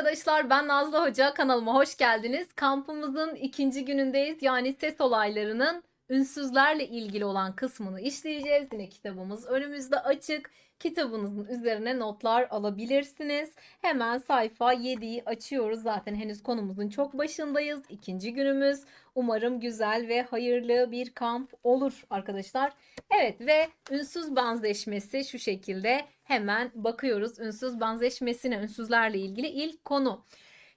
arkadaşlar ben Nazlı Hoca kanalıma hoş geldiniz. Kampımızın ikinci günündeyiz. Yani ses olaylarının ünsüzlerle ilgili olan kısmını işleyeceğiz. Yine kitabımız önümüzde açık. Kitabınızın üzerine notlar alabilirsiniz. Hemen sayfa 7'yi açıyoruz. Zaten henüz konumuzun çok başındayız. İkinci günümüz. Umarım güzel ve hayırlı bir kamp olur arkadaşlar. Evet ve ünsüz benzeşmesi şu şekilde hemen bakıyoruz. Ünsüz benzeşmesine, ünsüzlerle ilgili ilk konu.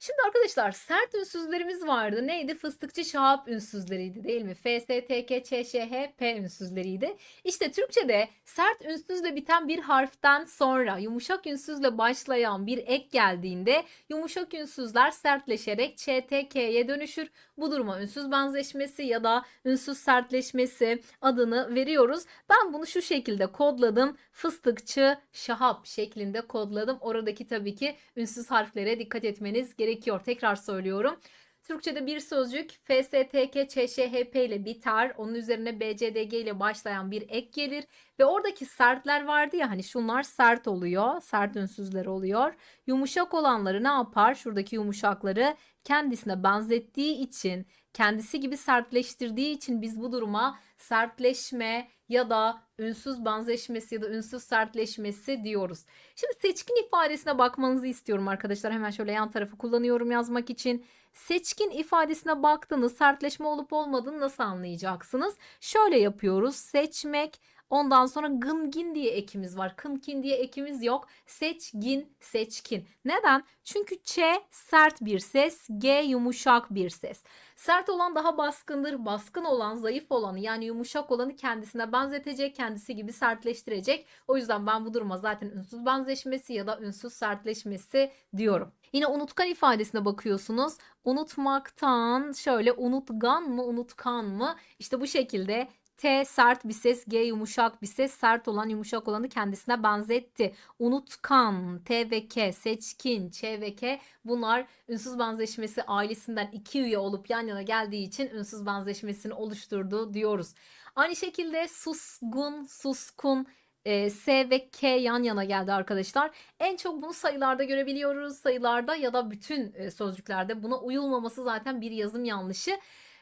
Şimdi arkadaşlar sert ünsüzlerimiz vardı. Neydi? Fıstıkçı şahap ünsüzleriydi değil mi? F, S, T, K, Ç, Ş, H, P ünsüzleriydi. İşte Türkçe'de sert ünsüzle biten bir harften sonra yumuşak ünsüzle başlayan bir ek geldiğinde yumuşak ünsüzler sertleşerek Ç, T, K'ye dönüşür. Bu duruma ünsüz benzeşmesi ya da ünsüz sertleşmesi adını veriyoruz. Ben bunu şu şekilde kodladım. Fıstıkçı şahap şeklinde kodladım. Oradaki tabii ki ünsüz harflere dikkat etmeniz gerekiyor. Tekrar söylüyorum. Türkçe'de bir sözcük F, S, T, K, Ç, Ş, H, P ile biter. Onun üzerine B, C, D, G ile başlayan bir ek gelir. Ve oradaki sertler vardı ya hani şunlar sert oluyor. Sert ünsüzler oluyor. Yumuşak olanları ne yapar? Şuradaki yumuşakları kendisine benzettiği için, kendisi gibi sertleştirdiği için biz bu duruma sertleşme ya da ünsüz benzeşmesi ya da ünsüz sertleşmesi diyoruz. Şimdi seçkin ifadesine bakmanızı istiyorum arkadaşlar. Hemen şöyle yan tarafı kullanıyorum yazmak için. Seçkin ifadesine baktığınız sertleşme olup olmadığını nasıl anlayacaksınız? Şöyle yapıyoruz. Seçmek, Ondan sonra gıngin diye ekimiz var. Kınkin diye ekimiz yok. Seçgin, seçkin. Neden? Çünkü ç sert bir ses, g yumuşak bir ses. Sert olan daha baskındır. Baskın olan zayıf olanı yani yumuşak olanı kendisine benzetecek, kendisi gibi sertleştirecek. O yüzden ben bu duruma zaten ünsüz benzeşmesi ya da ünsüz sertleşmesi diyorum. Yine unutkan ifadesine bakıyorsunuz. Unutmaktan şöyle unutgan mı unutkan mı? İşte bu şekilde T sert bir ses, G yumuşak bir ses, sert olan yumuşak olanı kendisine benzetti. Unutkan, T ve K, seçkin, Ç ve K bunlar ünsüz benzeşmesi ailesinden iki üye olup yan yana geldiği için ünsüz benzeşmesini oluşturdu diyoruz. Aynı şekilde susgun, suskun, e, S ve K yan yana geldi arkadaşlar. En çok bunu sayılarda görebiliyoruz. Sayılarda ya da bütün e, sözcüklerde buna uyulmaması zaten bir yazım yanlışı.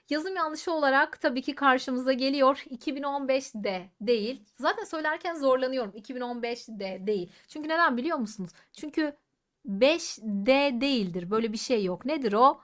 Yazım yanlışı olarak tabii ki karşımıza geliyor. 2015'de değil. Zaten söylerken zorlanıyorum. 2015'de değil. Çünkü neden biliyor musunuz? Çünkü 5D değildir. Böyle bir şey yok. Nedir o?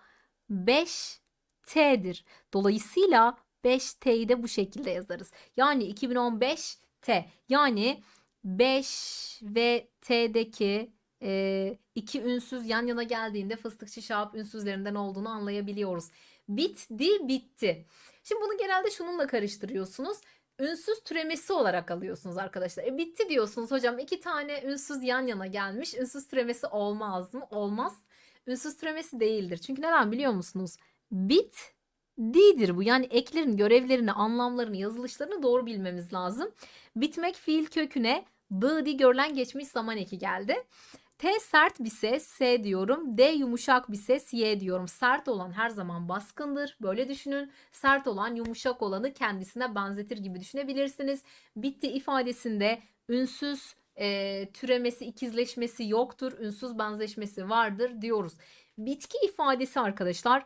5T'dir. Dolayısıyla 5T'yi de bu şekilde yazarız. Yani 2015 T. Yani 5 ve T'deki e, iki ünsüz yan yana geldiğinde fıstıkçı şahap ünsüzlerinden olduğunu anlayabiliyoruz. Bitti, bitti. Şimdi bunu genelde şununla karıştırıyorsunuz. Ünsüz türemesi olarak alıyorsunuz arkadaşlar. E bitti diyorsunuz hocam iki tane ünsüz yan yana gelmiş. Ünsüz türemesi olmaz mı? Olmaz. Ünsüz türemesi değildir. Çünkü neden biliyor musunuz? Bit D'dir bu. Yani eklerin görevlerini, anlamlarını, yazılışlarını doğru bilmemiz lazım. Bitmek fiil köküne d di görülen geçmiş zaman eki geldi. T sert bir ses S diyorum. D yumuşak bir ses Y diyorum. Sert olan her zaman baskındır. Böyle düşünün. Sert olan yumuşak olanı kendisine benzetir gibi düşünebilirsiniz. Bitti ifadesinde ünsüz e, türemesi, ikizleşmesi yoktur. Ünsüz benzeşmesi vardır diyoruz. Bitki ifadesi arkadaşlar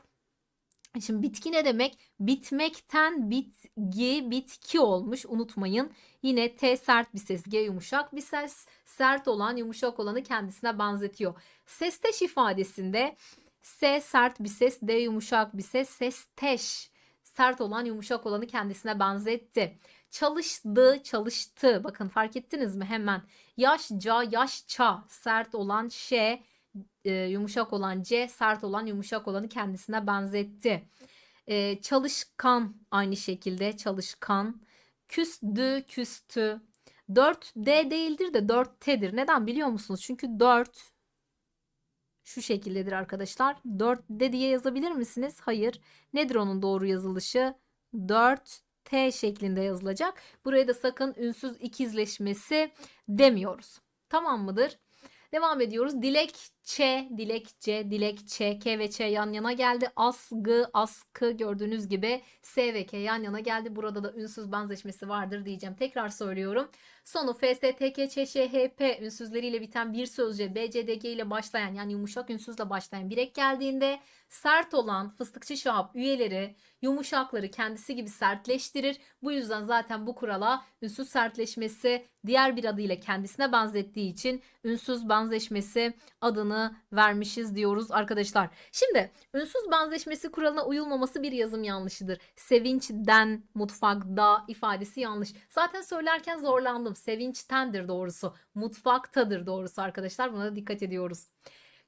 Şimdi bitki ne demek? Bitmekten bitgi, bitki olmuş. Unutmayın. Yine T sert bir ses, G yumuşak bir ses. Sert olan, yumuşak olanı kendisine benzetiyor. Sesteş ifadesinde S sert bir ses, D yumuşak bir ses. Sesteş. Sert olan, yumuşak olanı kendisine benzetti. Çalıştı, çalıştı. Bakın fark ettiniz mi hemen? Yaşca, yaşça. Sert olan Ş, e, yumuşak olan C, sert olan yumuşak olanı kendisine benzetti. E, çalışkan aynı şekilde çalışkan. Küstü, küstü. 4D değildir de 4T'dir. Neden biliyor musunuz? Çünkü 4 şu şekildedir arkadaşlar. 4D diye yazabilir misiniz? Hayır. Nedir onun doğru yazılışı? 4T şeklinde yazılacak. Buraya da sakın ünsüz ikizleşmesi demiyoruz. Tamam mıdır? Devam ediyoruz. Dilek Ç, dilekçe, dilekçe, K ve Ç yan yana geldi. Asgı, askı gördüğünüz gibi S ve K yan yana geldi. Burada da ünsüz benzeşmesi vardır diyeceğim. Tekrar söylüyorum. Sonu F, S, T, K, Ç, Ş, H, P ünsüzleriyle biten bir sözcüğe B, C, D, G ile başlayan yani yumuşak ünsüzle başlayan bir ek geldiğinde sert olan fıstıkçı şahap üyeleri yumuşakları kendisi gibi sertleştirir. Bu yüzden zaten bu kurala ünsüz sertleşmesi diğer bir adıyla kendisine benzettiği için ünsüz benzeşmesi adını vermişiz diyoruz arkadaşlar. Şimdi ünsüz benzeşmesi kuralına uyulmaması bir yazım yanlışıdır. Sevinçten mutfakta ifadesi yanlış. Zaten söylerken zorlandım. Sevinçtendir doğrusu. Mutfaktadır doğrusu arkadaşlar. Buna da dikkat ediyoruz.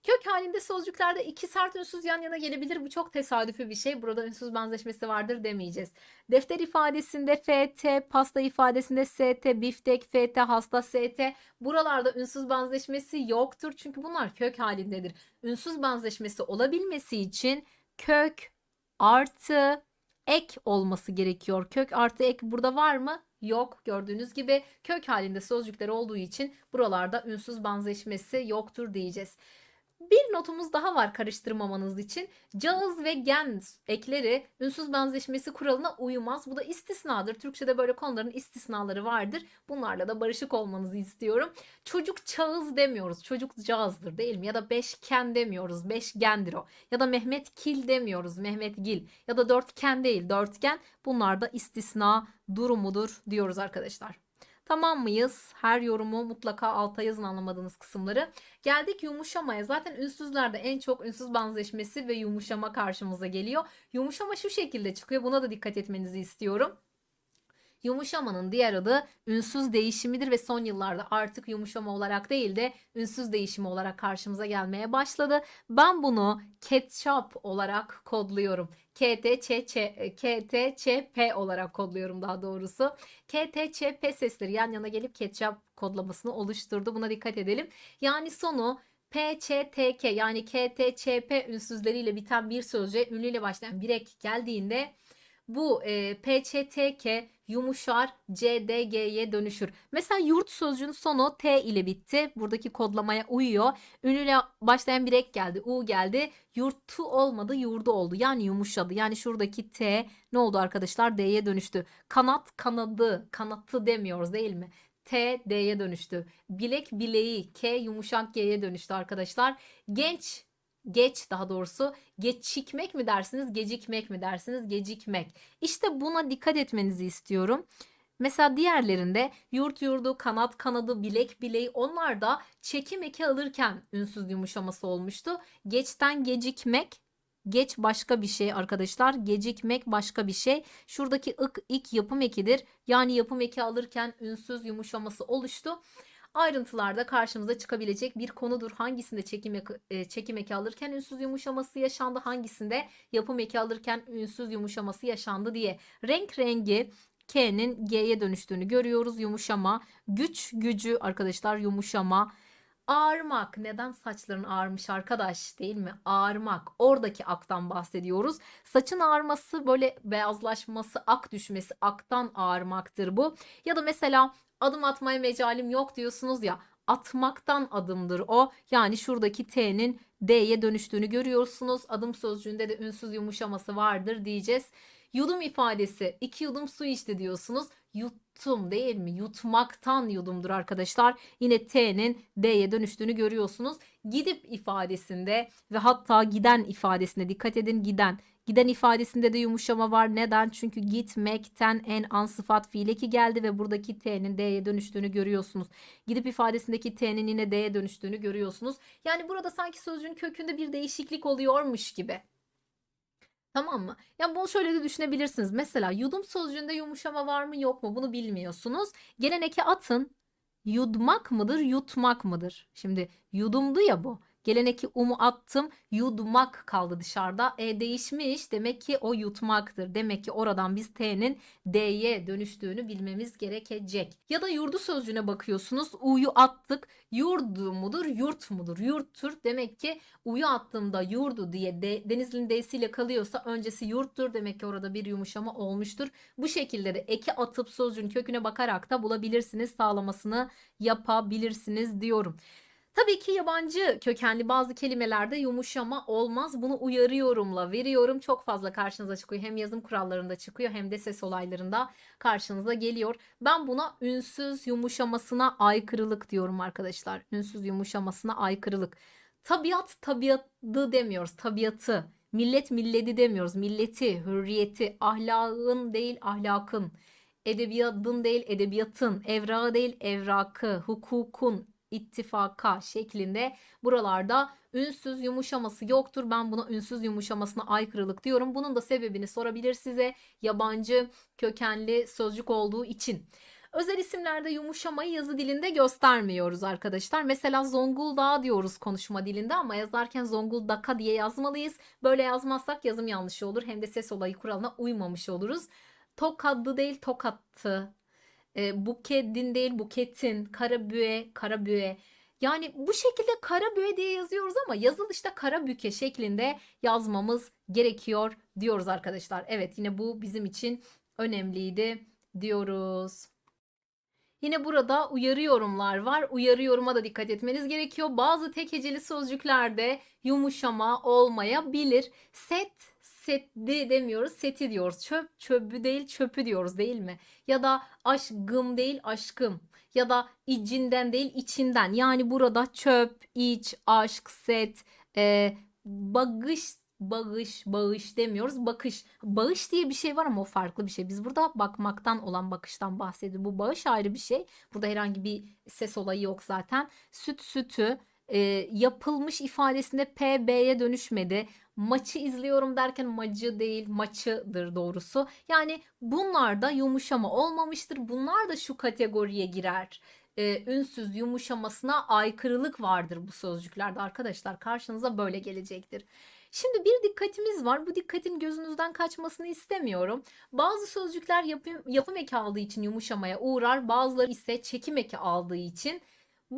Kök halinde sözcüklerde iki sert ünsüz yan yana gelebilir. Bu çok tesadüfi bir şey. Burada ünsüz benzeşmesi vardır demeyeceğiz. Defter ifadesinde FT, pasta ifadesinde ST, biftek, FT, hasta, ST. Buralarda ünsüz benzeşmesi yoktur. Çünkü bunlar kök halindedir. Ünsüz benzeşmesi olabilmesi için kök artı ek olması gerekiyor. Kök artı ek burada var mı? Yok. Gördüğünüz gibi kök halinde sözcükler olduğu için buralarda ünsüz benzeşmesi yoktur diyeceğiz. Bir notumuz daha var karıştırmamanız için. Cağız ve gen ekleri ünsüz benzeşmesi kuralına uymaz. Bu da istisnadır. Türkçe'de böyle konuların istisnaları vardır. Bunlarla da barışık olmanızı istiyorum. Çocuk çağız demiyoruz. Çocuk cağızdır değil mi? Ya da beşken demiyoruz. Beşgendir o. Ya da Mehmet Kil demiyoruz. Mehmet Gil. Ya da dörtgen değil. Dörtgen. Bunlar da istisna durumudur diyoruz arkadaşlar. Tamam mıyız? Her yorumu mutlaka alta yazın anlamadığınız kısımları. Geldik yumuşamaya. Zaten ünsüzlerde en çok ünsüz benzeşmesi ve yumuşama karşımıza geliyor. Yumuşama şu şekilde çıkıyor. Buna da dikkat etmenizi istiyorum. Yumuşamanın diğer adı ünsüz değişimidir ve son yıllarda artık yumuşama olarak değil de ünsüz değişimi olarak karşımıza gelmeye başladı. Ben bunu ketçap olarak kodluyorum. KTÇ, KTÇP olarak kodluyorum daha doğrusu. KTÇP sesleri yan yana gelip ketçap kodlamasını oluşturdu. Buna dikkat edelim. Yani sonu PÇTK yani KTÇP ünsüzleriyle biten bir sözcüğe ünlüyle başlayan bir ek geldiğinde bu e, PÇTK yumuşar CDG'ye dönüşür. Mesela yurt sözcüğünün sonu T ile bitti. Buradaki kodlamaya uyuyor. Ünlüyle başlayan bir ek geldi. U geldi. Yurtu olmadı yurdu oldu. Yani yumuşadı. Yani şuradaki T ne oldu arkadaşlar? D'ye dönüştü. Kanat kanadı. Kanatı demiyoruz değil mi? T D'ye dönüştü. Bilek bileği K yumuşak G'ye dönüştü arkadaşlar. Genç geç daha doğrusu geçikmek mi dersiniz gecikmek mi dersiniz gecikmek. İşte buna dikkat etmenizi istiyorum. Mesela diğerlerinde yurt yurdu, kanat kanadı, bilek bileği onlar da çekim eki alırken ünsüz yumuşaması olmuştu. Geçten gecikmek, geç başka bir şey arkadaşlar. Gecikmek başka bir şey. Şuradaki ık ik yapım ekidir. Yani yapım eki alırken ünsüz yumuşaması oluştu ayrıntılarda karşımıza çıkabilecek bir konudur. Hangisinde çekim eki, e, çekim eki alırken ünsüz yumuşaması yaşandı, hangisinde yapım eki alırken ünsüz yumuşaması yaşandı diye. Renk rengi K'nin G'ye dönüştüğünü görüyoruz. Yumuşama, güç gücü arkadaşlar yumuşama. Ağarmak. Neden saçların ağarmış arkadaş değil mi? Ağarmak. Oradaki aktan bahsediyoruz. Saçın ağarması böyle beyazlaşması, ak düşmesi, aktan ağarmaktır bu. Ya da mesela adım atmaya mecalim yok diyorsunuz ya. Atmaktan adımdır o. Yani şuradaki T'nin D'ye dönüştüğünü görüyorsunuz. Adım sözcüğünde de ünsüz yumuşaması vardır diyeceğiz. Yudum ifadesi. iki yudum su içti diyorsunuz. Yuttum değil mi? Yutmaktan yudumdur arkadaşlar. Yine T'nin D'ye dönüştüğünü görüyorsunuz. Gidip ifadesinde ve hatta giden ifadesinde dikkat edin giden. Giden ifadesinde de yumuşama var. Neden? Çünkü gitmekten en an sıfat fiileki geldi ve buradaki T'nin D'ye dönüştüğünü görüyorsunuz. Gidip ifadesindeki T'nin yine D'ye dönüştüğünü görüyorsunuz. Yani burada sanki sözcüğün kökünde bir değişiklik oluyormuş gibi. Tamam mı? Ya bunu şöyle de düşünebilirsiniz. Mesela yudum sözcüğünde yumuşama var mı yok mu bunu bilmiyorsunuz. Gelen eki atın. Yudmak mıdır, yutmak mıdır? Şimdi yudumdu ya bu. Geleneki umu attım. Yudmak kaldı dışarıda. E değişmiş. Demek ki o yutmaktır. Demek ki oradan biz T'nin D'ye dönüştüğünü bilmemiz gerekecek. Ya da yurdu sözcüğüne bakıyorsunuz. U'yu attık. Yurdu mudur, yurt mudur? Yurttur. Demek ki U'yu attığımda yurdu diye de, Denizli'nin D'siyle kalıyorsa öncesi yurttur. Demek ki orada bir yumuşama olmuştur. Bu şekilde de eki atıp sözcüğün köküne bakarak da bulabilirsiniz. Sağlamasını yapabilirsiniz diyorum. Tabii ki yabancı kökenli bazı kelimelerde yumuşama olmaz. Bunu uyarıyorumla veriyorum. Çok fazla karşınıza çıkıyor. Hem yazım kurallarında çıkıyor hem de ses olaylarında karşınıza geliyor. Ben buna ünsüz yumuşamasına aykırılık diyorum arkadaşlar. Ünsüz yumuşamasına aykırılık. Tabiat tabiatı demiyoruz. Tabiatı. Millet milleti demiyoruz. Milleti, hürriyeti, ahlakın değil ahlakın. Edebiyatın değil edebiyatın, evrağı değil evrakı, hukukun, ittifaka şeklinde buralarda ünsüz yumuşaması yoktur. Ben buna ünsüz yumuşamasına aykırılık diyorum. Bunun da sebebini sorabilir size. Yabancı kökenli sözcük olduğu için. Özel isimlerde yumuşamayı yazı dilinde göstermiyoruz arkadaşlar. Mesela Zonguldak diyoruz konuşma dilinde ama yazarken Zonguldak'a diye yazmalıyız. Böyle yazmazsak yazım yanlışı olur. Hem de ses olayı kuralına uymamış oluruz. Tokatlı değil tokattı. E, buketin değil buketin. Karabüye, karabüye. Yani bu şekilde karabüye diye yazıyoruz ama yazılışta karabüke şeklinde yazmamız gerekiyor diyoruz arkadaşlar. Evet yine bu bizim için önemliydi diyoruz. Yine burada uyarı yorumlar var. Uyarı yoruma da dikkat etmeniz gerekiyor. Bazı tek heceli sözcüklerde yumuşama olmayabilir. Set, setti demiyoruz, seti diyoruz. Çöp, çöpü değil, çöpü diyoruz değil mi? Ya da aşkım değil, aşkım. Ya da icinden değil, içinden. Yani burada çöp, iç, aşk, set, e, bagış bağış, bağış demiyoruz. Bakış. Bağış diye bir şey var ama o farklı bir şey. Biz burada bakmaktan olan bakıştan bahsediyoruz. Bu bağış ayrı bir şey. Burada herhangi bir ses olayı yok zaten. Süt sütü e, yapılmış ifadesinde PB'ye dönüşmedi. Maçı izliyorum derken macı değil maçıdır doğrusu. Yani bunlarda yumuşama olmamıştır. Bunlar da şu kategoriye girer e, ünsüz yumuşamasına aykırılık vardır bu sözcüklerde arkadaşlar. Karşınıza böyle gelecektir. Şimdi bir dikkatimiz var. Bu dikkatin gözünüzden kaçmasını istemiyorum. Bazı sözcükler yapım, yapım eki aldığı için yumuşamaya uğrar. Bazıları ise çekim eki aldığı için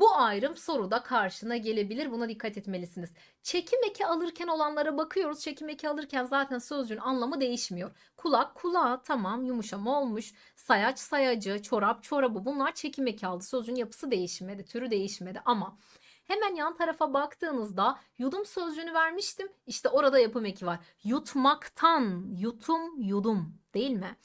bu ayrım soruda karşına gelebilir. Buna dikkat etmelisiniz. Çekim eki alırken olanlara bakıyoruz. Çekim eki alırken zaten sözcüğün anlamı değişmiyor. Kulak kulağa tamam yumuşama olmuş. Sayaç sayacı, çorap çorabı bunlar çekim eki aldı. Sözcüğün yapısı değişmedi, türü değişmedi ama Hemen yan tarafa baktığınızda yudum sözcüğünü vermiştim. İşte orada yapım eki var. Yutmaktan, yutum, yudum değil mi?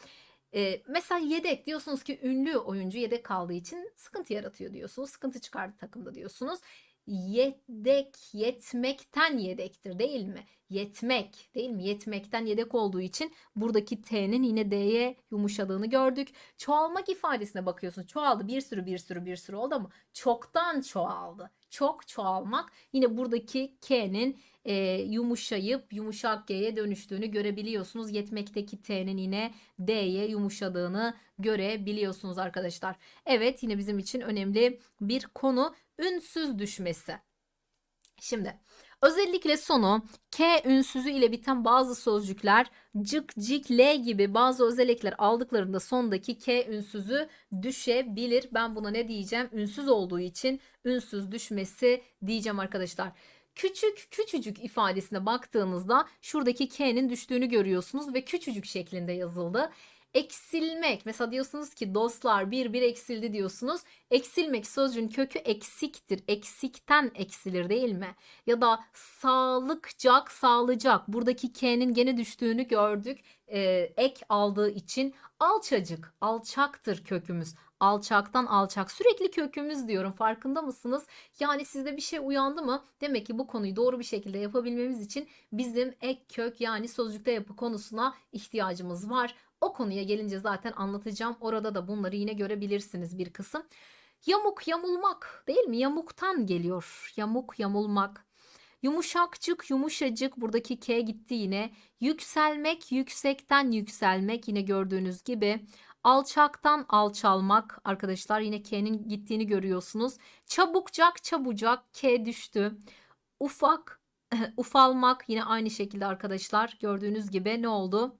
Ee, mesela yedek diyorsunuz ki ünlü oyuncu yedek kaldığı için sıkıntı yaratıyor diyorsunuz. Sıkıntı çıkardı takımda diyorsunuz. Yedek, yetmekten yedektir değil mi? Yetmek değil mi? Yetmekten yedek olduğu için buradaki T'nin yine D'ye yumuşadığını gördük. Çoğalmak ifadesine bakıyorsunuz. Çoğaldı bir sürü bir sürü bir sürü oldu ama çoktan çoğaldı. Çok çoğalmak yine buradaki K'nin e, yumuşayıp yumuşak G'ye dönüştüğünü görebiliyorsunuz. Yetmekteki T'nin yine D'ye yumuşadığını görebiliyorsunuz arkadaşlar. Evet yine bizim için önemli bir konu ünsüz düşmesi. Şimdi özellikle sonu K ünsüzü ile biten bazı sözcükler cık cik l gibi bazı özellikler aldıklarında sondaki K ünsüzü düşebilir. Ben buna ne diyeceğim? Ünsüz olduğu için ünsüz düşmesi diyeceğim arkadaşlar. Küçük küçücük ifadesine baktığınızda şuradaki K'nin düştüğünü görüyorsunuz ve küçücük şeklinde yazıldı. Eksilmek. Mesela diyorsunuz ki dostlar bir bir eksildi diyorsunuz. Eksilmek sözcüğün kökü eksiktir. Eksikten eksilir değil mi? Ya da sağlıkcak, sağlayacak. Buradaki K'nin gene düştüğünü gördük. Ee, ek aldığı için alçacık, alçaktır kökümüz. Alçaktan alçak. Sürekli kökümüz diyorum. Farkında mısınız? Yani sizde bir şey uyandı mı? Demek ki bu konuyu doğru bir şekilde yapabilmemiz için bizim ek kök yani sözcükte yapı konusuna ihtiyacımız var. O konuya gelince zaten anlatacağım. Orada da bunları yine görebilirsiniz bir kısım. Yamuk yamulmak değil mi? Yamuktan geliyor. Yamuk yamulmak. Yumuşakçık, yumuşacık buradaki K gitti yine. Yükselmek, yüksekten yükselmek yine gördüğünüz gibi. Alçaktan alçalmak arkadaşlar yine K'nin gittiğini görüyorsunuz. Çabukcak, çabucak K düştü. Ufak, ufalmak yine aynı şekilde arkadaşlar gördüğünüz gibi ne oldu?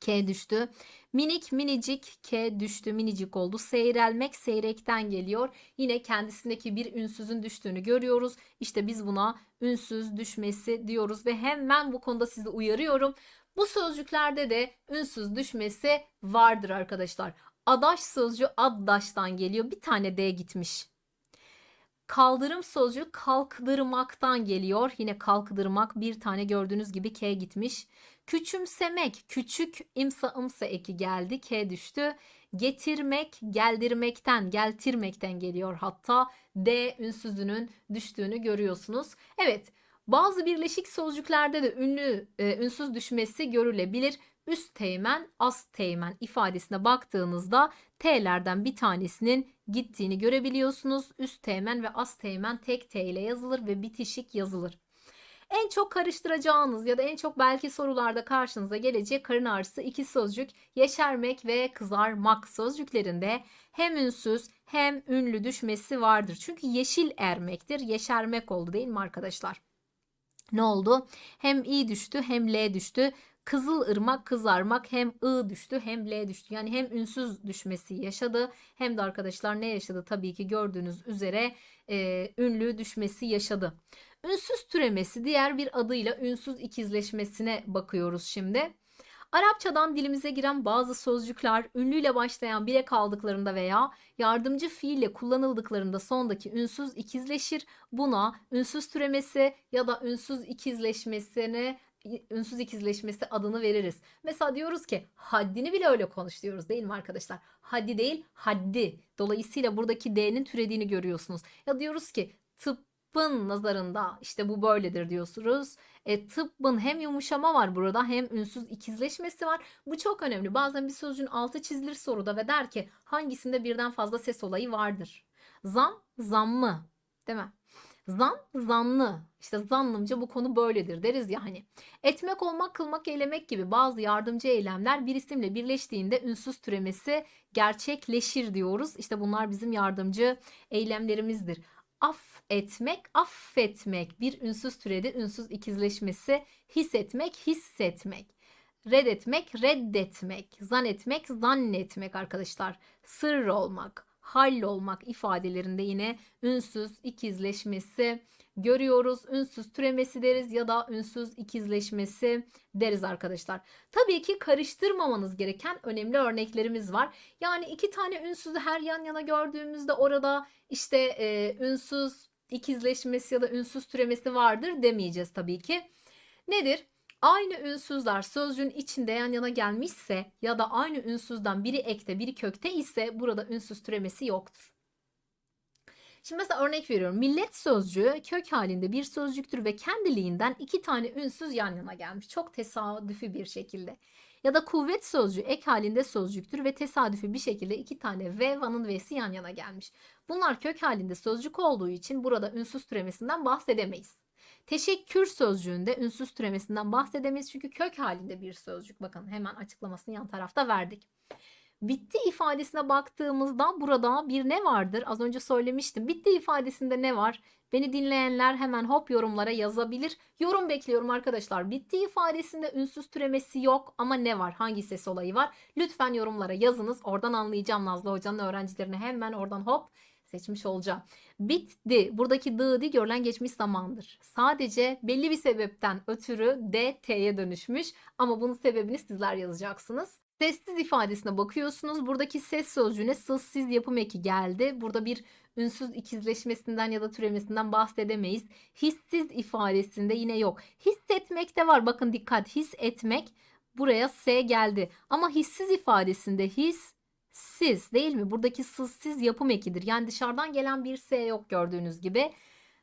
K düştü. Minik minicik K düştü minicik oldu. Seyrelmek seyrekten geliyor. Yine kendisindeki bir ünsüzün düştüğünü görüyoruz. İşte biz buna ünsüz düşmesi diyoruz ve hemen bu konuda sizi uyarıyorum. Bu sözcüklerde de ünsüz düşmesi vardır arkadaşlar. Adaş sözcüğü addaştan geliyor. Bir tane D gitmiş. Kaldırım sözcüğü kalkdırmaktan geliyor. Yine kalkdırmak bir tane gördüğünüz gibi K gitmiş. Küçümsemek, küçük imsa ımsa eki geldi. K düştü. Getirmek, geldirmekten, geltirmekten geliyor. Hatta D ünsüzünün düştüğünü görüyorsunuz. Evet, bazı birleşik sözcüklerde de ünlü e, ünsüz düşmesi görülebilir. Üst teğmen, ast teğmen ifadesine baktığınızda T'lerden bir tanesinin gittiğini görebiliyorsunuz. Üst teğmen ve ast teğmen tek T ile yazılır ve bitişik yazılır. En çok karıştıracağınız ya da en çok belki sorularda karşınıza gelecek karın ağrısı iki sözcük yeşermek ve kızarmak sözcüklerinde hem ünsüz hem ünlü düşmesi vardır. Çünkü yeşil ermektir, yeşermek oldu değil mi arkadaşlar? Ne oldu? Hem i düştü hem l düştü. Kızıl ırmak kızarmak hem ı düştü hem l düştü. Yani hem ünsüz düşmesi yaşadı hem de arkadaşlar ne yaşadı? Tabii ki gördüğünüz üzere e, ünlü düşmesi yaşadı. Ünsüz türemesi diğer bir adıyla ünsüz ikizleşmesine bakıyoruz şimdi. Arapçadan dilimize giren bazı sözcükler ünlüyle başlayan bire kaldıklarında veya yardımcı fiille kullanıldıklarında sondaki ünsüz ikizleşir. Buna ünsüz türemesi ya da ünsüz ikizleşmesine ünsüz ikizleşmesi adını veririz. Mesela diyoruz ki haddini bile öyle konuş diyoruz değil mi arkadaşlar? Haddi değil haddi. Dolayısıyla buradaki D'nin türediğini görüyorsunuz. Ya diyoruz ki tıbbın nazarında işte bu böyledir diyorsunuz. E, tıbbın hem yumuşama var burada hem ünsüz ikizleşmesi var. Bu çok önemli. Bazen bir sözcüğün altı çizilir soruda ve der ki hangisinde birden fazla ses olayı vardır? Zam, zammı değil mi? Zan, zanlı. İşte zannımca bu konu böyledir deriz ya hani. Etmek, olmak, kılmak, eylemek gibi bazı yardımcı eylemler bir isimle birleştiğinde ünsüz türemesi gerçekleşir diyoruz. İşte bunlar bizim yardımcı eylemlerimizdir. Af etmek, affetmek bir ünsüz türedi, ünsüz ikizleşmesi, hissetmek, hissetmek. Reddetmek, reddetmek, zannetmek, zannetmek arkadaşlar. Sır olmak, hallolmak ifadelerinde yine ünsüz ikizleşmesi görüyoruz. Ünsüz türemesi deriz ya da ünsüz ikizleşmesi deriz arkadaşlar. Tabii ki karıştırmamanız gereken önemli örneklerimiz var. Yani iki tane ünsüzü her yan yana gördüğümüzde orada işte e, ünsüz ikizleşmesi ya da ünsüz türemesi vardır demeyeceğiz tabii ki. Nedir? Aynı ünsüzler sözcüğün içinde yan yana gelmişse ya da aynı ünsüzden biri ekte biri kökte ise burada ünsüz türemesi yoktur. Şimdi mesela örnek veriyorum. Millet sözcüğü kök halinde bir sözcüktür ve kendiliğinden iki tane ünsüz yan yana gelmiş. Çok tesadüfi bir şekilde. Ya da kuvvet sözcüğü ek halinde sözcüktür ve tesadüfi bir şekilde iki tane v, vanın v'si yan yana gelmiş. Bunlar kök halinde sözcük olduğu için burada ünsüz türemesinden bahsedemeyiz. Teşekkür sözcüğünde ünsüz türemesinden bahsedemeyiz çünkü kök halinde bir sözcük. Bakın hemen açıklamasını yan tarafta verdik. Bitti ifadesine baktığımızda burada bir ne vardır? Az önce söylemiştim. Bitti ifadesinde ne var? Beni dinleyenler hemen hop yorumlara yazabilir. Yorum bekliyorum arkadaşlar. Bitti ifadesinde ünsüz türemesi yok ama ne var? Hangi ses olayı var? Lütfen yorumlara yazınız. Oradan anlayacağım Nazlı Hoca'nın öğrencilerine hemen oradan hop seçmiş olacağım. Bitti. Buradaki dı di görülen geçmiş zamandır. Sadece belli bir sebepten ötürü D dönüşmüş ama bunun sebebini sizler yazacaksınız. Sessiz ifadesine bakıyorsunuz. Buradaki ses sözcüğüne sızsiz yapım eki geldi. Burada bir ünsüz ikizleşmesinden ya da türemesinden bahsedemeyiz. Hissiz ifadesinde yine yok. Hissetmekte var. Bakın dikkat. His etmek buraya S geldi. Ama hissiz ifadesinde his siz değil mi? Buradaki sızsiz yapım ekidir. Yani dışarıdan gelen bir S yok gördüğünüz gibi.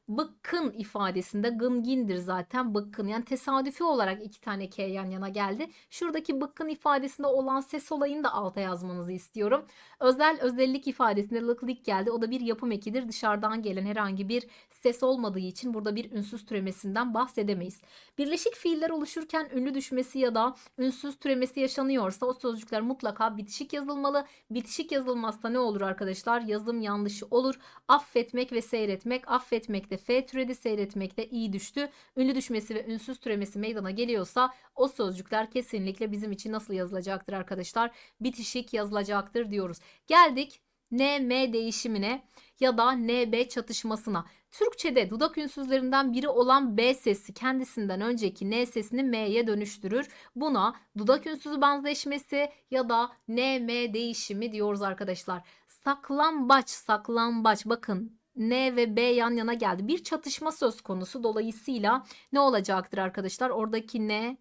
Bıkkın ifadesinde gıngindir zaten bıkkın. Yani tesadüfi olarak iki tane K yan yana geldi. Şuradaki bıkkın ifadesinde olan ses olayını da alta yazmanızı istiyorum. Özel özellik ifadesinde lıklık geldi. O da bir yapım ekidir. Dışarıdan gelen herhangi bir ses olmadığı için burada bir ünsüz türemesinden bahsedemeyiz. Birleşik fiiller oluşurken ünlü düşmesi ya da ünsüz türemesi yaşanıyorsa o sözcükler mutlaka bitişik yazılmalı. Bitişik yazılmazsa ne olur arkadaşlar? Yazım yanlışı olur. Affetmek ve seyretmek. Affetmek de F türedi, seyretmek de i düştü. Ünlü düşmesi ve ünsüz türemesi meydana geliyorsa o sözcükler kesinlikle bizim için nasıl yazılacaktır arkadaşlar? Bitişik yazılacaktır diyoruz. Geldik NM değişimine ya da NB çatışmasına. Türkçe'de dudak ünsüzlerinden biri olan B sesi kendisinden önceki N sesini M'ye dönüştürür. Buna dudak ünsüzü benzeşmesi ya da NM değişimi diyoruz arkadaşlar. Saklambaç, saklambaç bakın N ve B yan yana geldi. Bir çatışma söz konusu. Dolayısıyla ne olacaktır arkadaşlar? Oradaki N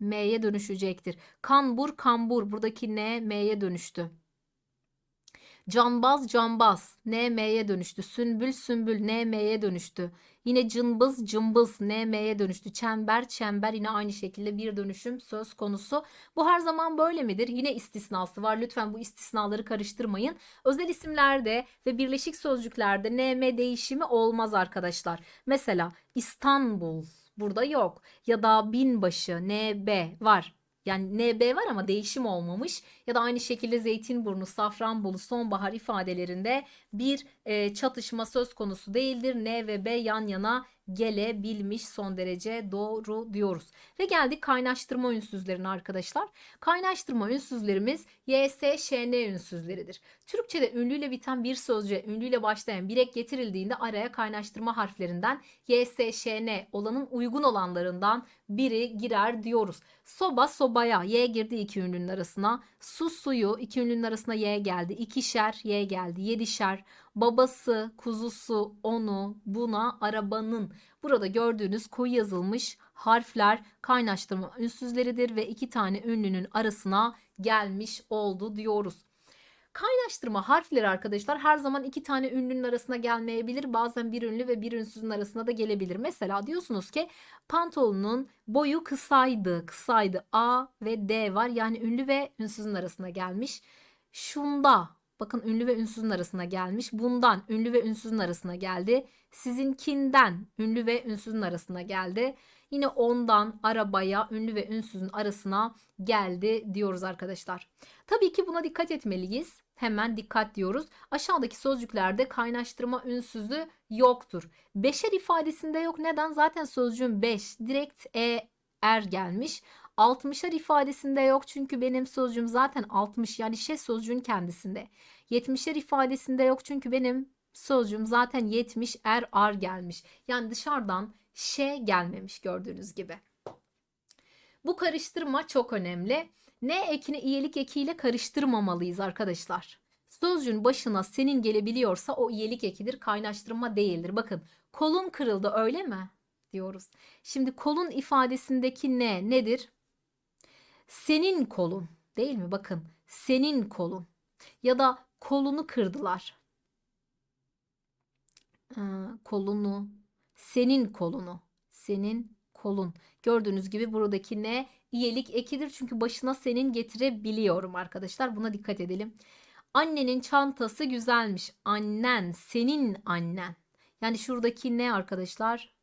M'ye dönüşecektir. Kambur kambur. Buradaki N M'ye dönüştü. Canbaz cambaz N M'ye dönüştü. Sünbül sümbül N M'ye dönüştü. Yine cımbız cımbız N M'ye dönüştü. Çember çember yine aynı şekilde bir dönüşüm söz konusu. Bu her zaman böyle midir? Yine istisnası var. Lütfen bu istisnaları karıştırmayın. Özel isimlerde ve birleşik sözcüklerde NM değişimi olmaz arkadaşlar. Mesela İstanbul burada yok. Ya da binbaşı NB var. Yani NB var ama değişim olmamış. Ya da aynı şekilde Zeytinburnu, Safranbolu, Sonbahar ifadelerinde bir e, çatışma söz konusu değildir. N ve B yan yana gelebilmiş son derece doğru diyoruz. Ve geldik kaynaştırma ünsüzlerine arkadaşlar. Kaynaştırma ünsüzlerimiz YS, ŞN ünsüzleridir. Türkçe'de ünlüyle biten bir sözcüğe ünlüyle başlayan bir ek getirildiğinde araya kaynaştırma harflerinden YS, ŞN olanın uygun olanlarından biri girer diyoruz. Soba sobaya Y girdi iki ünlünün arasına. Su suyu iki ünlünün arasına Y geldi. İkişer Y geldi. Yedişer. Babası, kuzusu, onu, buna, arabanın. Burada gördüğünüz koyu yazılmış harfler kaynaştırma ünsüzleridir ve iki tane ünlünün arasına gelmiş oldu diyoruz. Kaynaştırma harfleri arkadaşlar her zaman iki tane ünlünün arasına gelmeyebilir. Bazen bir ünlü ve bir ünsüzün arasına da gelebilir. Mesela diyorsunuz ki pantolonun boyu kısaydı. Kısaydı. A ve D var. Yani ünlü ve ünsüzün arasına gelmiş. Şunda bakın ünlü ve ünsüzün arasına gelmiş. Bundan ünlü ve ünsüzün arasına geldi. Sizinkinden ünlü ve ünsüzün arasına geldi. Yine ondan arabaya ünlü ve ünsüzün arasına geldi diyoruz arkadaşlar. Tabii ki buna dikkat etmeliyiz. Hemen dikkat diyoruz. Aşağıdaki sözcüklerde kaynaştırma ünsüzü yoktur. Beşer ifadesinde yok. Neden? Zaten sözcüğüm 5. Direkt e er gelmiş. 60'ar ifadesinde yok çünkü benim sözcüğüm zaten 60 yani şey sözcüğün kendisinde. 70'er ifadesinde yok çünkü benim sözcüğüm zaten 70 er ar gelmiş. Yani dışarıdan şey gelmemiş gördüğünüz gibi. Bu karıştırma çok önemli. Ne ekini iyilik ekiyle karıştırmamalıyız arkadaşlar. Sözcüğün başına senin gelebiliyorsa o iyilik ekidir, kaynaştırma değildir. Bakın kolun kırıldı öyle mi? diyoruz. Şimdi kolun ifadesindeki ne nedir? Senin kolun değil mi? Bakın senin kolun ya da kolunu kırdılar. Ee, kolunu, senin kolunu, senin kolun. Gördüğünüz gibi buradaki ne? İyelik ekidir çünkü başına senin getirebiliyorum arkadaşlar. Buna dikkat edelim. Annenin çantası güzelmiş. Annen, senin annen. Yani şuradaki ne arkadaşlar?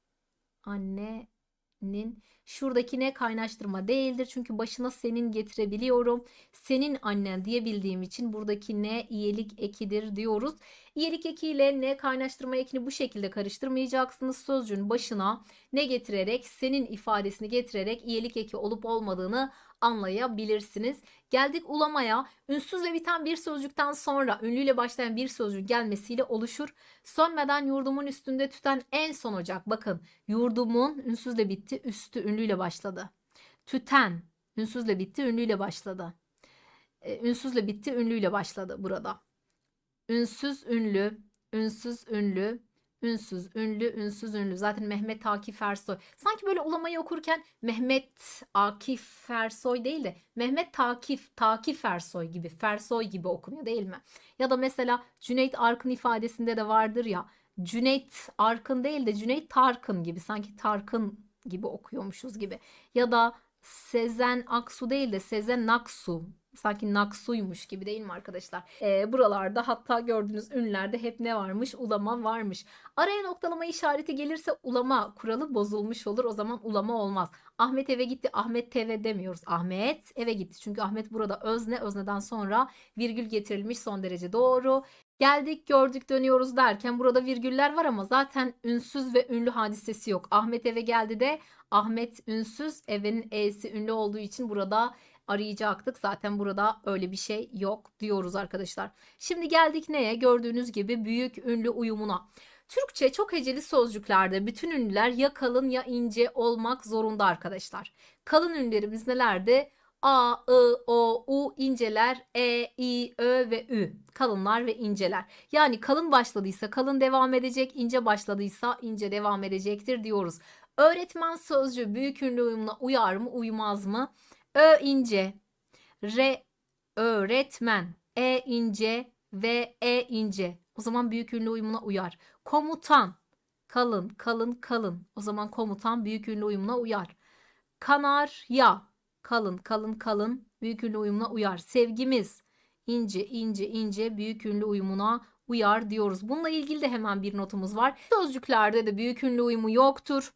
Annenin. Şuradaki ne kaynaştırma değildir. Çünkü başına senin getirebiliyorum. Senin annen diyebildiğim için buradaki ne iyelik ekidir diyoruz. İyelik ekiyle ne kaynaştırma ekini bu şekilde karıştırmayacaksınız. Sözcüğün başına ne getirerek senin ifadesini getirerek iyelik eki olup olmadığını anlayabilirsiniz. Geldik ulamaya. Ünsüzle biten bir sözcükten sonra ünlüyle başlayan bir sözcük gelmesiyle oluşur. Sönmeden yurdumun üstünde tüten en son ocak. Bakın yurdumun ünsüzle bitti, üstü ünlüyle başladı. Tüten ünsüzle bitti, ünlüyle başladı. Ee, ünsüzle bitti, ünlüyle başladı burada. Ünsüz ünlü, ünsüz ünlü, ünsüz ünlü, ünsüz ünlü. Zaten Mehmet Akif Ersoy. Sanki böyle ulamayı okurken Mehmet Akif Ersoy değil de Mehmet Takif, Takif Ersoy gibi, Fersoy gibi okunuyor değil mi? Ya da mesela Cüneyt Arkın ifadesinde de vardır ya. Cüneyt Arkın değil de Cüneyt Tarkın gibi. Sanki Tarkın gibi okuyormuşuz gibi. Ya da Sezen Aksu değil de Sezen Naksu sanki naksuymuş gibi değil mi arkadaşlar? Ee, buralarda hatta gördüğünüz ünlerde hep ne varmış? Ulama varmış. Araya noktalama işareti gelirse ulama kuralı bozulmuş olur. O zaman ulama olmaz. Ahmet eve gitti. Ahmet TV demiyoruz. Ahmet eve gitti. Çünkü Ahmet burada özne. Özneden sonra virgül getirilmiş son derece doğru. Geldik gördük dönüyoruz derken burada virgüller var ama zaten ünsüz ve ünlü hadisesi yok. Ahmet eve geldi de Ahmet ünsüz evin e'si ünlü olduğu için burada arayacaktık. Zaten burada öyle bir şey yok diyoruz arkadaşlar. Şimdi geldik neye? Gördüğünüz gibi büyük ünlü uyumuna. Türkçe çok heceli sözcüklerde bütün ünlüler ya kalın ya ince olmak zorunda arkadaşlar. Kalın ünlülerimiz nelerdi? A, I, O, U inceler, E, I, Ö ve Ü. Kalınlar ve inceler. Yani kalın başladıysa kalın devam edecek, ince başladıysa ince devam edecektir diyoruz. Öğretmen sözcüğü büyük ünlü uyumuna uyar mı, uymaz mı? Ö ince, re öğretmen, e ince ve e ince. O zaman büyük ünlü uyumuna uyar. Komutan, kalın, kalın, kalın. O zaman komutan büyük ünlü uyumuna uyar. Kanarya, kalın, kalın, kalın. Büyük ünlü uyumuna uyar. Sevgimiz, ince, ince, ince büyük ünlü uyumuna uyar diyoruz. Bununla ilgili de hemen bir notumuz var. Sözcüklerde de büyük ünlü uyumu yoktur.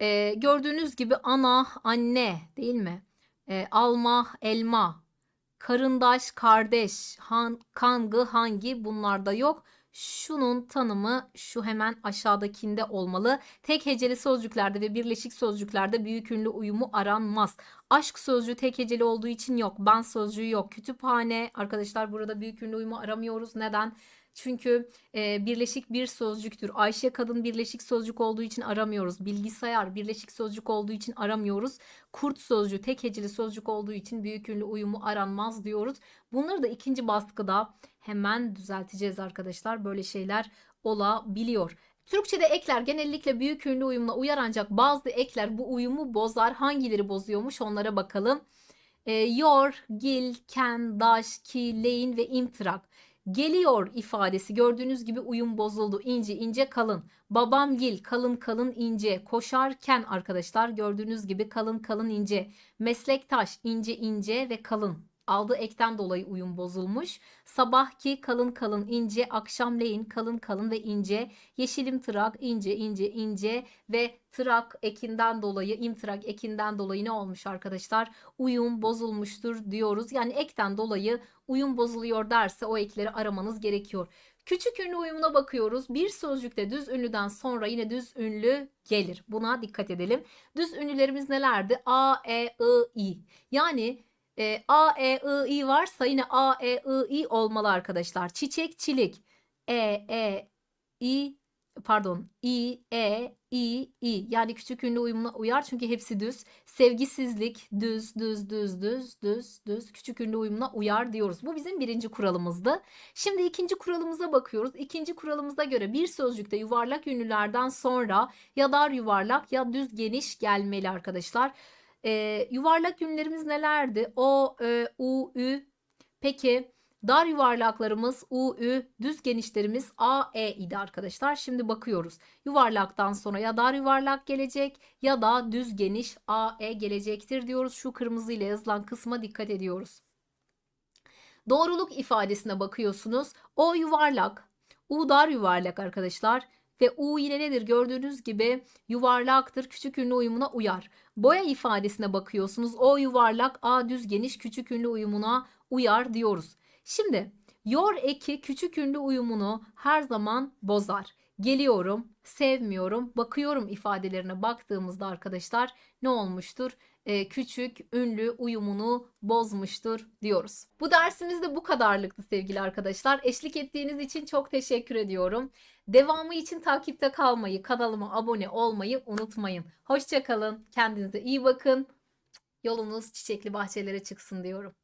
Ee, gördüğünüz gibi ana, anne değil mi? Ee, alma, elma, karındaş, kardeş, han, kangı, hangi bunlarda yok. Şunun tanımı şu hemen aşağıdakinde olmalı. Tek heceli sözcüklerde ve birleşik sözcüklerde büyük ünlü uyumu aranmaz. Aşk sözcüğü tek heceli olduğu için yok. Ben sözcüğü yok. Kütüphane arkadaşlar burada büyük ünlü uyumu aramıyoruz. Neden? Çünkü e, birleşik bir sözcüktür. Ayşe kadın birleşik sözcük olduğu için aramıyoruz. Bilgisayar birleşik sözcük olduğu için aramıyoruz. Kurt sözcüğü tek heceli sözcük olduğu için büyük ünlü uyumu aranmaz diyoruz. Bunları da ikinci baskıda hemen düzelteceğiz arkadaşlar. Böyle şeyler olabiliyor. Türkçe'de ekler genellikle büyük ünlü uyumla uyar ancak bazı ekler bu uyumu bozar. Hangileri bozuyormuş onlara bakalım. E, yor, gil, ken, daş, ki, leyin ve imtirak. Geliyor ifadesi gördüğünüz gibi uyum bozuldu. İnce ince kalın. Babam gil kalın kalın ince. Koşarken arkadaşlar gördüğünüz gibi kalın kalın ince. Meslektaş ince ince ve kalın. Aldığı ekten dolayı uyum bozulmuş. Sabahki kalın kalın ince, akşamleyin kalın kalın ve ince. Yeşilim tırak ince ince ince ve tırak ekinden dolayı, imtırak ekinden dolayı ne olmuş arkadaşlar? Uyum bozulmuştur diyoruz. Yani ekten dolayı uyum bozuluyor derse o ekleri aramanız gerekiyor. Küçük ünlü uyumuna bakıyoruz. Bir sözcükte düz ünlüden sonra yine düz ünlü gelir. Buna dikkat edelim. Düz ünlülerimiz nelerdi? A, E, I, I. Yani e, A, E, I, I varsa yine A, E, I, I olmalı arkadaşlar. Çiçek, çilik. E, E, I, pardon. I, E, I, I. Yani küçük ünlü uyumuna uyar çünkü hepsi düz. Sevgisizlik, düz, düz, düz, düz, düz, düz. Küçük ünlü uyumuna uyar diyoruz. Bu bizim birinci kuralımızdı. Şimdi ikinci kuralımıza bakıyoruz. İkinci kuralımıza göre bir sözcükte yuvarlak ünlülerden sonra ya dar yuvarlak ya düz geniş gelmeli arkadaşlar. Ee, yuvarlak ünlülerimiz nelerdi? O, Ö, U, Ü. Peki dar yuvarlaklarımız U, Ü, düz genişlerimiz A, E idi arkadaşlar. Şimdi bakıyoruz. Yuvarlaktan sonra ya dar yuvarlak gelecek ya da düz geniş A, E gelecektir diyoruz. Şu kırmızı ile yazılan kısma dikkat ediyoruz. Doğruluk ifadesine bakıyorsunuz. O yuvarlak, U dar yuvarlak arkadaşlar. Ve U yine nedir? Gördüğünüz gibi yuvarlaktır. Küçük ünlü uyumuna uyar. Boya ifadesine bakıyorsunuz. O yuvarlak, A düz geniş küçük ünlü uyumuna uyar diyoruz. Şimdi yor eki küçük ünlü uyumunu her zaman bozar. Geliyorum, sevmiyorum, bakıyorum ifadelerine baktığımızda arkadaşlar ne olmuştur? Ee, küçük ünlü uyumunu bozmuştur diyoruz. Bu dersimiz de bu kadarlıktı sevgili arkadaşlar. Eşlik ettiğiniz için çok teşekkür ediyorum. Devamı için takipte kalmayı, kanalıma abone olmayı unutmayın. Hoşçakalın, kendinize iyi bakın. Yolunuz çiçekli bahçelere çıksın diyorum.